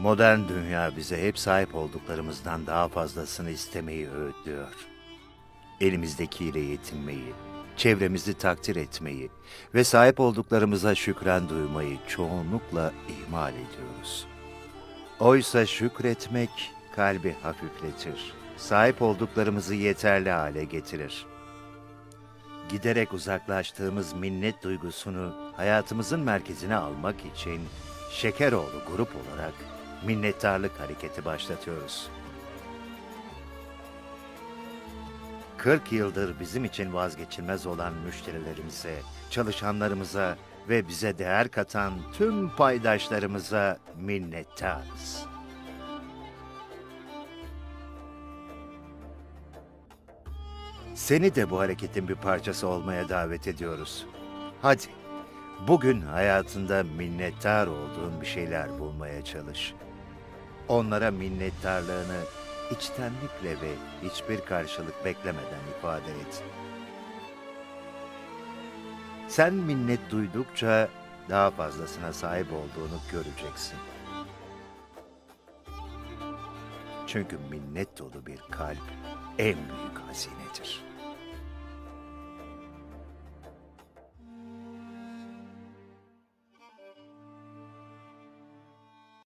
Modern dünya bize hep sahip olduklarımızdan daha fazlasını istemeyi öğütlüyor. Elimizdekiyle yetinmeyi, çevremizi takdir etmeyi ve sahip olduklarımıza şükran duymayı çoğunlukla ihmal ediyoruz. Oysa şükretmek kalbi hafifletir, sahip olduklarımızı yeterli hale getirir. Giderek uzaklaştığımız minnet duygusunu hayatımızın merkezine almak için Şekeroğlu grup olarak minnettarlık hareketi başlatıyoruz. 40 yıldır bizim için vazgeçilmez olan müşterilerimize, çalışanlarımıza ve bize değer katan tüm paydaşlarımıza minnettarız. Seni de bu hareketin bir parçası olmaya davet ediyoruz. Hadi, bugün hayatında minnettar olduğun bir şeyler bulmaya çalış. Onlara minnettarlığını içtenlikle ve hiçbir karşılık beklemeden ifade et. Sen minnet duydukça daha fazlasına sahip olduğunu göreceksin. Çünkü minnet dolu bir kalp en büyük hazinedir.